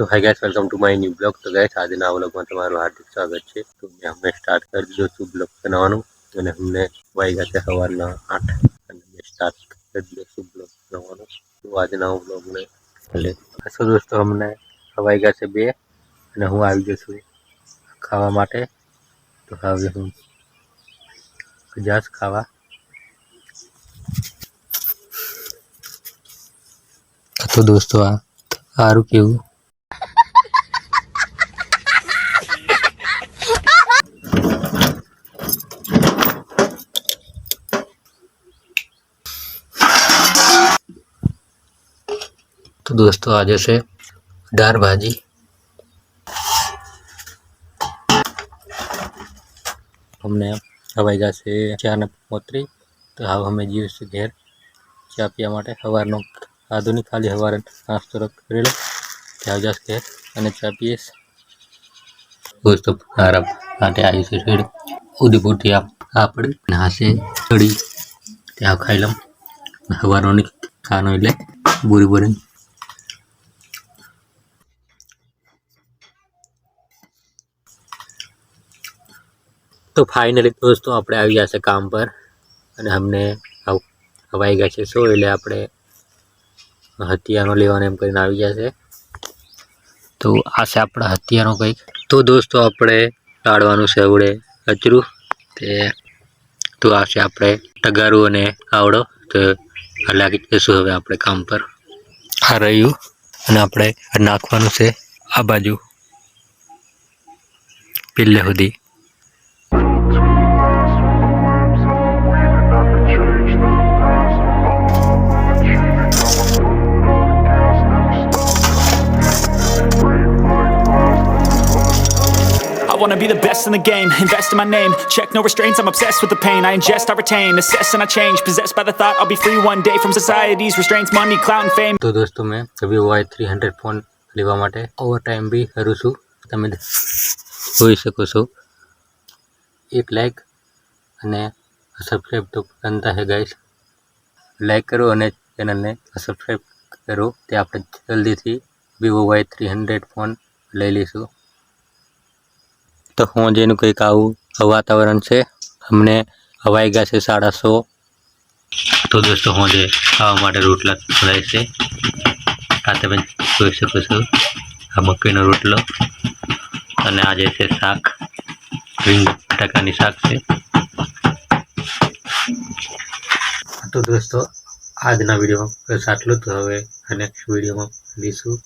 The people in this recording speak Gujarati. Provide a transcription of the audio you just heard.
તો hi guys welcome to my new blog તો ગાઈસ આજના વ્લોગમાં તમારું હાર્દિક સ્વાગત છે તો મેં હમણાં સ્ટાર્ટ કરી દીધો છું બ્લોગ બનાવવાનું અને અમને વાગ્યા છે સવારના આઠ અને મેં સ્ટાર્ટ કરી દીધો છું બ્લોગ બનાવવાનું તો આજના બ્લોગને એટલે હસો દોસ્તો અમને વાગ્યા છે બે અને હું આવી ગયો છું ખાવા માટે તો હવે હું જાસ ખાવા તો દોસ્તો આ સારું કેવું તો દોસ્તો આજે છે દાળ ભાજી. અમને હવાઈ જશે ચા ને પોતરી. તો હવે અમે જઈએ છીએ ઘેર. ચા પીવા માટે સવારનો આધુનિક ખાલી સવારે નાસ્તો કરેલો ત્યાં જશ ઘેર અને ચા પીએસ. દોસ્તો આરામ માટે આવી છે રેડ ઉદયપુરથી આપ આપણે નાસે ચડી. ત્યાં ખાઈ લઉં. સવારનો ખાનો એટલે બુરી બુરી તો ફાઇનલી દોસ્તો આપણે આવી ગયા છે કામ પર અને અમને હવાઈ ગયા છે શું એટલે આપણે હથિયારો લેવાને એમ કરીને આવી ગયા છે. તો આ છે આપણા હથિયારો કંઈક. તો દોસ્તો આપણે ટાળવાનું છે આવડે કચરું. તે, તો આ છે આપણે ટગારું અને આવડો. તો લાગી જઈશું હવે આપણે કામ પર? આ રહ્યું અને આપણે નાખવાનું છે આ બાજુ. પેલે સુધી. Wanna be the best in the game, invest in my name. Check no restraints, I'm obsessed with the pain. I ingest, I retain, assess and I change. Possessed by the thought I'll be free one day from society's restraints, money, clout, and fame. તો દોસ્તો મેં Vivo Y three hundred phone લેવા માટે ઓવર ટાઈમ બી કરું છું તમે જોઈ શકો છો એક લાઈક અને સબસ્ક્રાઈબ તો બનતા હે ગાઈસ લાઈક કરો અને ચેનલને સબસ્ક્રાઈબ કરો તે આપણે જલ્દીથી Vivo Y three hundred phone લઈ લઈશું તો હું જેનું કંઈક આવું વાતાવરણ છે, અમને હવાઈ ગયા છે સાડા સો. તો દોસ્તો હું જે ખાવા માટે રોટલા ખવડાય છે. આ તમે જોઈ શકો છો. આ મકઈનો રોટલો અને આ જે છે શાક રીંગ બટાકાની શાક છે. તો દોસ્તો, આજના વિડીયોમાં બસ આટલું તો હવે નેક્સ્ટ વિડીયોમાં મળીશું.